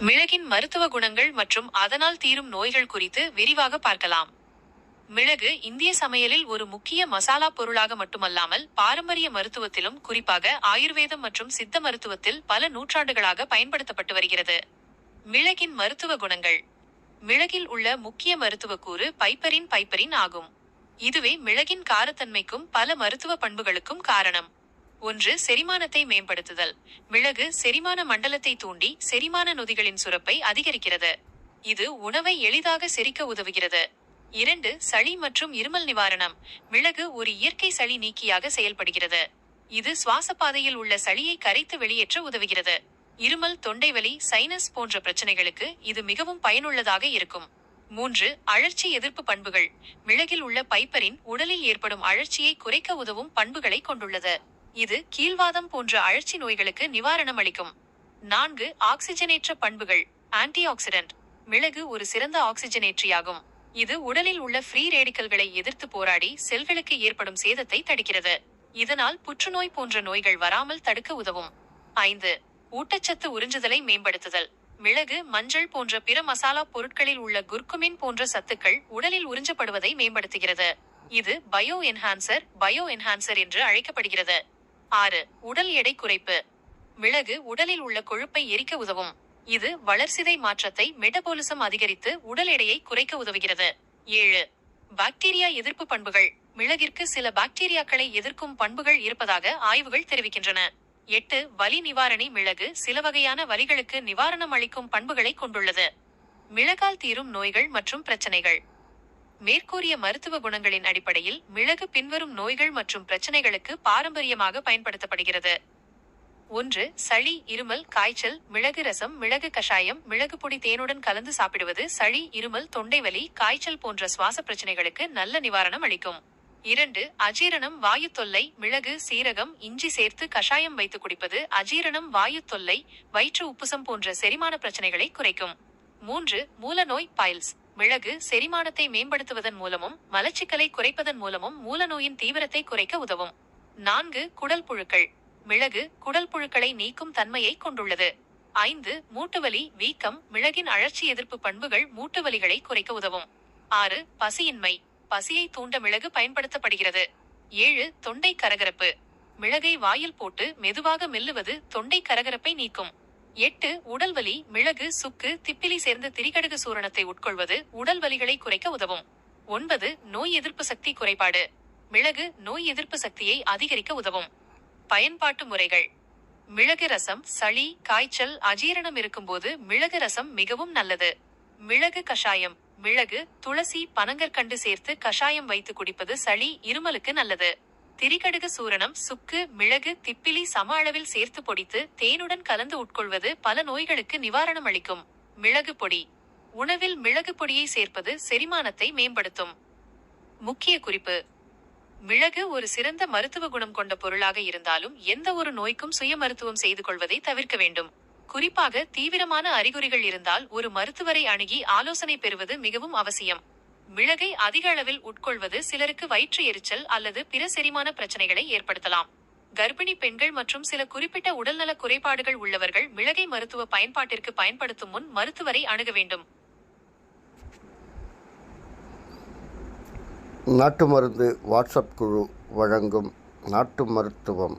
மிளகின் மருத்துவ குணங்கள் மற்றும் அதனால் தீரும் நோய்கள் குறித்து விரிவாக பார்க்கலாம். மிளகு இந்திய சமையலில் ஒரு முக்கிய மசாலா பொருளாக மட்டுமல்லாமல் பாரம்பரிய மருத்துவத்திலும் குறிப்பாக ஆயுர்வேதம் மற்றும் சித்த மருத்துவத்தில் பல நூற்றாண்டுகளாக பயன்படுத்தப்பட்டு வருகிறது. மிளகின் மருத்துவ குணங்கள். மிளகில் உள்ள முக்கிய மருத்துவ கூறு பைப்பரின் பைப்பரின் ஆகும். இதுவே மிளகின் காரத்தன்மைக்கும் பல மருத்துவ பண்புகளுக்கும் காரணம். ஒன்று செரிமானத்தை மேம்படுத்துதல். மிளகு செரிமான மண்டலத்தை தூண்டி செரிமான நொதிகளின் சுரப்பை அதிகரிக்கிறது. இது உணவை எளிதாக செரிக்க உதவுகிறது. இரண்டு சளி மற்றும் இருமல் நிவாரணம். மிளகு ஒரு இயற்கை சளி நீக்கியாக செயல்படுகிறது. இது சுவாசப்பாதையில் உள்ள சளியை கரைத்து வெளியேற்ற உதவுகிறது. இருமல் தொண்டைவலி சைனஸ் போன்ற பிரச்சனைகளுக்கு இது மிகவும் பயனுள்ளதாக இருக்கும். மூன்று அழற்சி எதிர்ப்பு பண்புகள். மிளகில் உள்ள பைப்பரின் உடலில் ஏற்படும் அழற்சியை குறைக்க உதவும் பண்புகளை கொண்டுள்ளது. இது கீழ்வாதம் போன்ற அழற்சி நோய்களுக்கு நிவாரணம் அளிக்கும். நான்கு ஆக்சிஜனேற்ற பண்புகள். ஆன்டி ஆக்சிடென்ட் மிளகு ஒரு சிறந்த ஆக்சிஜனேற்றியாகும். இது உடலில் உள்ள ஃப்ரீ ரேடிக்கல்களை எதிர்த்து போராடி செல்களுக்கு ஏற்படும் சேதத்தை தடுக்கிறது. இதனால் புற்றுநோய் போன்ற நோய்கள் வராமல் தடுக்க உதவும். ஐந்து ஊட்டச்சத்து உறிஞ்சுதலை மேம்படுத்துதல். மிளகு மஞ்சள் போன்ற பிற மசாலா பொருட்களில் உள்ள குர்குமின் போன்ற சத்துக்கள் உடலில் உறிஞ்சப்படுவதை மேம்படுத்துகிறது. இது பயோ என்ஹான்சர் பயோ என்ஹான்சர் என்று அழைக்கப்படுகிறது. ஆறு உடல் எடை குறைப்பு. மிளகு உடலில் உள்ள கொழுப்பை எரிக்க உதவும். இது வளர்சிதை மாற்றத்தை மெட்டபோலிசம் அதிகரித்து உடல் எடையை குறைக்க உதவுகிறது. ஏழு பாக்டீரியா எதிர்ப்பு பண்புகள். மிளகிற்கு சில பாக்டீரியாக்களை எதிர்க்கும் பண்புகள் இருப்பதாக ஆய்வுகள் தெரிவிக்கின்றன. எட்டு வலி நிவாரணி மிளகு சில வகையான வலிகளுக்கு நிவாரணம் அளிக்கும் பண்புகளை கொண்டுள்ளது. மிளகால் தீரும் நோய்கள் மற்றும் பிரச்சனைகள். மேற்கூறிய மருத்துவ குணங்களின் அடிப்படையில் மிளகு பின்வரும் நோய்கள் மற்றும் பிரச்சனைகளுக்கு பாரம்பரியமாக பயன்படுத்தப்படுகிறது. ஒன்று சளி இருமல் காய்ச்சல் மிளகு ரசம் மிளகு கஷாயம் மிளகு பொடி தேனுடன் கலந்து சாப்பிடுவது சளி இருமல் தொண்டைவலி காய்ச்சல் போன்ற சுவாச பிரச்சனைகளுக்கு நல்ல நிவாரணம் அளிக்கும். இரண்டு அஜீரணம் வாயு தொல்லை மிளகு சீரகம் இஞ்சி சேர்த்து கஷாயம் வைத்து குடிப்பது அஜீரணம் வாயு தொல்லை வயிற்று உப்புசம் போன்ற செரிமான பிரச்சனைகளை குறைக்கும். மூன்று மூலநோய் பைல்ஸ். மிளகு செரிமானத்தை மேம்படுத்துவதன் மூலமும் மலச்சிக்கலை குறைப்பதன் மூலமும் மூலநோயின் தீவிரத்தை குறைக்க உதவும். நான்கு குடல் புழுக்கள். மிளகு குடல் புழுக்களை நீக்கும் தன்மையை கொண்டுள்ளது. ஐந்து மூட்டுவலி வீக்கம் மிளகின் அழற்சி எதிர்ப்பு பண்புகள் மூட்டுவலிகளை குறைக்க உதவும். ஆறு பசியின்மை. பசியை தூண்ட மிளகு பயன்படுத்தப்படுகிறது. ஏழு தொண்டை கரகரப்பு. மிளகை வாயில் போட்டு மெதுவாக மெல்லுவது தொண்டை கரகரப்பை நீக்கும். எட்டு உடல்வலி மிளகு சுக்கு திப்பிலி சேர்ந்த திரிகடுகு சூரணத்தை உட்கொள்வது உடல் வலிகளை குறைக்க உதவும். ஒன்பது நோய் எதிர்ப்பு சக்தி குறைபாடு. மிளகு நோய் எதிர்ப்பு சக்தியை அதிகரிக்க உதவும். பயன்பாட்டு முறைகள். மிளகு ரசம் சளி காய்ச்சல் அஜீரணம் இருக்கும்போது மிளகு ரசம் மிகவும் நல்லது. மிளகு கஷாயம். மிளகு துளசி பனங்கற்கண்டு சேர்த்து கஷாயம் வைத்து குடிப்பது சளி இருமலுக்கு நல்லது. திரிகடுகு சூரணம் சுக்கு மிளகு திப்பிலி சம அளவில் சேர்த்து பொடித்து தேனுடன் கலந்து உட்கொள்வது பல நோய்களுக்கு நிவாரணம் அளிக்கும். மிளகு பொடி. உணவில் மிளகு பொடியை சேர்ப்பது செரிமானத்தை மேம்படுத்தும். முக்கிய குறிப்பு. மிளகு ஒரு சிறந்த மருத்துவ குணம் கொண்ட பொருளாக இருந்தாலும் எந்த ஒரு நோய்க்கும் சுய மருத்துவம் செய்து கொள்வதை தவிர்க்க வேண்டும். குறிப்பாக தீவிரமான அறிகுறிகள் இருந்தால் ஒரு மருத்துவரை அணுகி ஆலோசனை பெறுவது மிகவும் அவசியம். மிளகை அதிக அளவில் உட்கொள்வது சிலருக்கு வயிற்று எரிச்சல் அல்லது பிற செரிமான பிரச்சனைகளை ஏற்படுத்தலாம். கர்ப்பிணி பெண்கள் மற்றும் சில குறிப்பிட்ட உடல்நல குறைபாடுகள் உள்ளவர்கள் மிளகை மருத்துவ பயன்பாட்டிற்கு பயன்படுத்தும் முன் மருத்துவரை அணுக வேண்டும். நாட்டு மருந்து வாட்ஸ்அப் குழு வழங்கும் நாட்டு மருத்துவம்